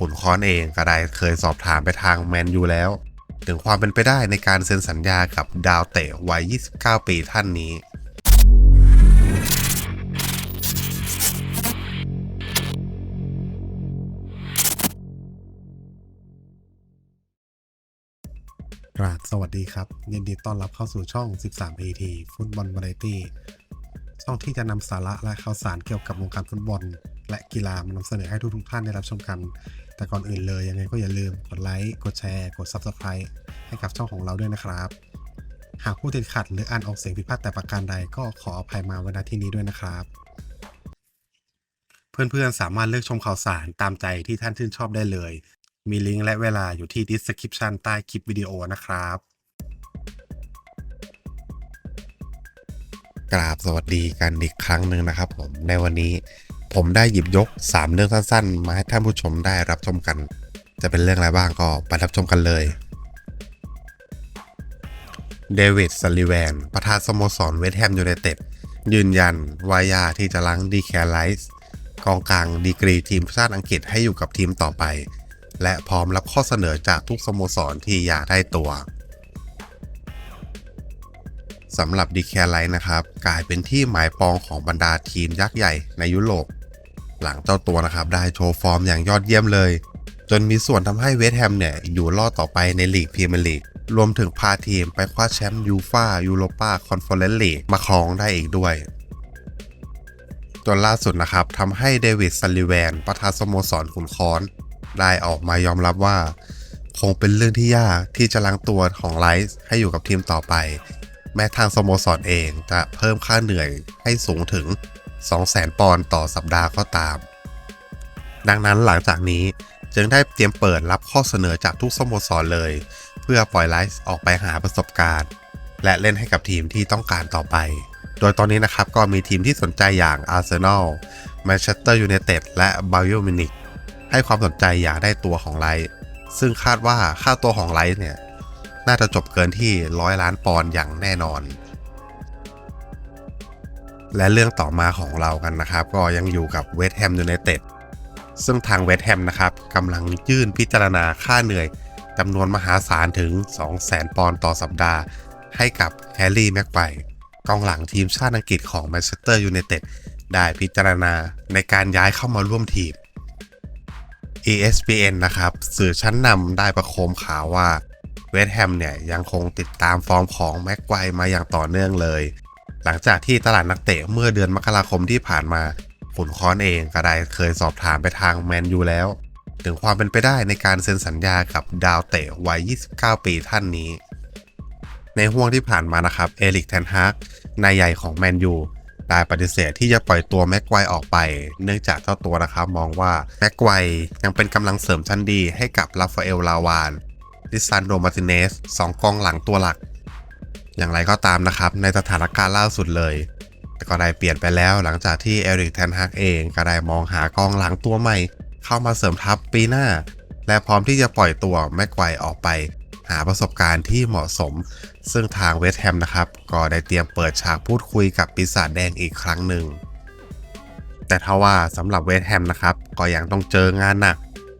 ขุนค้อนเองก็ได้เคยสอบถามไปทางแมนยูแล้ว ถึงความเป็นไปได้ในการเซ็นสัญญากับดาวเตะวัย 29 ปีท่านนี้ราบสวัสดีครับ ยินดีต้อนรับเข้าสู่ช่อง 13 AT ฟุตบอลวาไรตี้ช่องที่จะนำสาระและข่าวสารเกี่ยวกับวงการฟุตบอล และกีฬามานำเสนอให้ทุกๆท่านได้รับชมกัน แต่ก่อนอื่นเลยยังไงก็อย่าลืมกดไลค์กดแชร์ กด Subscribe ให้กับช่องของเราด้วยนะครับ หากผู้ติดขัดหรืออ่านออกเสียงผิดพลาดแต่ประการใดก็ขออภัยมาไว้ณที่นี้ด้วยนะครับ เพื่อนๆสามารถเลือกชมข่าวสารตามใจที่ท่านชื่นชอบได้เลย มีลิงก์และเวลาอยู่ที่ description ใต้คลิปวิดีโอนะครับกราบสวัสดีกันอีกครั้งหนึ่งนะครับผมในวันนี้ ผมได้หยิบยก 3 เรื่องสั้นๆ มาให้ท่านผู้ชมได้รับชมกัน จะเป็นเรื่องอะไรบ้างก็ไปรับชมกันเลยเดวิดซัลลิแวน ประธานสโมสรเวสต์แฮมยูไนเต็ดยืนยันวายาที่จะล้างดีแคร์ไลส์กองกลางดีกรีทีมชาติอังกฤษให้อยู่กับทีมต่อไป และพร้อมรับข้อเสนอจากทุกสโมสรที่อยากได้ตัวสำหรับดีแคร์ไลท์นะครับ กลายเป็นที่หมายปองของบรรดาทีมยักษ์ใหญ่ในยุโรป หลังเจ้าตัวนะครับได้โชว์ฟอร์มอย่างยอดเยี่ยมเลย จนมีส่วนทำให้เวสต์แฮมเนี่ยอยู่รอดต่อไปในลีกพรีเมียร์ลีกรวมถึงพาทีมไปคว้าแชมป์ยูฟายูโรปาคอนเฟอเรนซ์ลีกมาครองได้อีกด้วยจนล่าสุดนะครับทำให้เดวิดซัลลิแวนประธานสโมสรขุนคอนได้ออกมายอมรับว่า คงเป็นเรื่องที่ยากที่จะล้างตัวของไลท์ให้อยู่กับทีมต่อไป แม้ทางสโมสรเองจะเพิ่มค่าเหนื่อยให้สูงถึง 200,000 ปอนด์ต่อสัปดาห์ก็ตาม ดังนั้นหลังจากนี้จึงได้เตรียมเปิดรับข้อเสนอจากทุกสโมสรเลย เพื่อปล่อยไลท์ออกไปหาประสบการณ์ และเล่นให้กับทีมที่ต้องการต่อไป โดยตอนนี้นะครับก็มีทีมที่สนใจอย่างอาร์เซนอลแมนเชสเตอร์ยูไนเต็ดและบา y ยอร์มินิกให้ความสนใจอยากได้ตัวของไลท์ซึ่งคาดว่าค่าตัวของไลท์เนี่ย น่าจะจบเกินที่ร้อยล้านปอนด์อย่างแน่นอน และเรื่องต่อมาของเรากันนะครับ ก็ยังอยู่กับเวสต์แฮมยูไนเต็ดซึ่งทางเวสต์แฮมนะครับกำลังยื่นพิจารณาค่าเหนื่อยจำนวนมหาศาลถึง 200,000 ปอนด์ต่อสัปดาห์ให้กับแฮร์รี่แม็กไกกองหลังทีมชาติอังกฤษของแมนเชสเตอร์ยูไนเต็ดได้พิจารณาในการย้ายเข้ามาร่วมทีม ESPN นะครับ สื่อชั้นนำได้ประโคมข่าวว่าเวสต์แฮมเนี่ยยังคงติดตามฟอร์มของแม็กไกวมาอย่างต่อเนื่องเลย หลังจากที่ตลาดนักเตะเมื่อเดือนมกราคมที่ผ่านมาขุนค้อนเองก็ได้เคยสอบถามไปทางแมนยูแล้ว ถึงความเป็นไปได้ในการเซ็นสัญญากับดาวเตะวัย 29 ปีท่านนี้ ในห่วงที่ผ่านมานะครับเอริกแทนฮากนายใหญ่ของแมนยูได้ปฏิเสธที่จะปล่อยตัวแม็กไกวออกไป เนื่องจากเจ้าตัวนะครับมองว่าแม็กไกวยังเป็นกำลังเสริมชั้นดีให้กับราฟาเอลลาวานลิซานโดมาติเนสสองกองหลังตัวหลัก อย่างไรก็ตามนะครับ ในสถานการณ์ล่าสุดเลยก็ได้เปลี่ยนไปแล้วหลังจากที่เอริกแทนฮากเองก็ได้มองหากองหลังตัวใหม่ เข้ามาเสริมทัพปีหน้า และพร้อมที่จะปล่อยตัวแม็กไกว์ออกไป หาประสบการณ์ที่เหมาะสม ซึ่งทางเวสต์แฮมนะครับ ก็ได้เตรียมเปิดฉากพูดคุยกับปีศาจแดงอีกครั้งหนึ่ง แต่ทว่าสำหรับเวสต์แฮมนะครับ ก็ยังต้องเจองานหนัก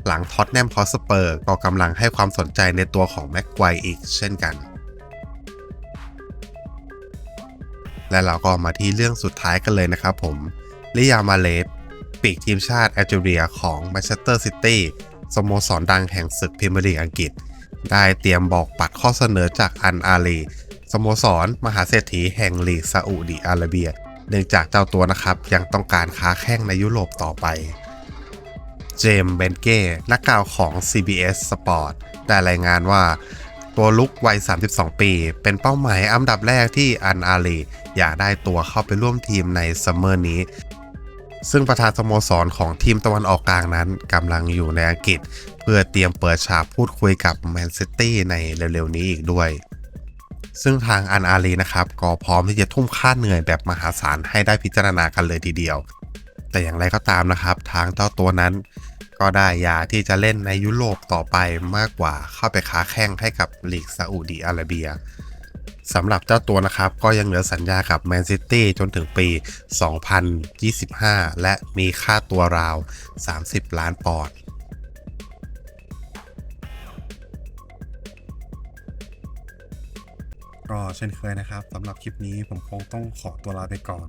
หลังท็อตแนมพอสเปอร์ก็กำลังให้ความสนใจในตัวของแม็กไกว์อีกเช่นกัน และเราก็มาที่เรื่องสุดท้ายกันเลยนะครับผมลิยามาเลสปีกทีมชาติแอลจีเรียของแมนเชสเตอร์ซิตี้สโมสรดังแห่งศึกพรีเมียร์ลีกอังกฤษ ได้เตรียมบอกปัดข้อเสนอจากอันอาลีสโมสร มหาเศรษฐีแห่งลีกซาอุดิอาระเบีย เนื่องจากเจ้าตัวนะครับ ยังต้องการค้าแข้งในยุโรปต่อไป เจมส์เบนเก้นักกล่าวของ CBS Sport ได้รายงานว่า ตัวลุกวัย 32 ปี เป็นเป้าหมายอันดับแรกที่อันอาลีอยากได้ตัวเข้าไปร่วมทีมในซัมเมอร์นี้ ซึ่งประธานสโมสรของทีมตะวันออกกลางนั้นกำลังอยู่ในอังกฤษ เพื่อเตรียมเปิดฉากพูดคุยกับแมนซิตี้ในเร็วๆนี้อีกด้วยซึ่งทางอันอาลีนะครับ ก็พร้อมที่จะทุ่มค่าเหนื่อยแบบมหาศาลให้ได้พิจารณากันเลยทีเดียว แต่อย่างไรก็ตามนะครับ ทางเจ้าตัวนั้น ก็ได้ยาที่จะเล่นในยุโรปต่อไปมากกว่าเข้าไปค้าแข่งให้กับลีกซาอุดีอาระเบียสำหรับเจ้าตัวนะครับ ก็ยังเหลือสัญญากับแมนซิตี้จนถึงปี 2025 และมีค่าตัวราว 30 ล้านปอนด์ก็เช่นเคยนะครับสำหรับคลิปนี้ผมคงต้องขอตัวลาไปก่อน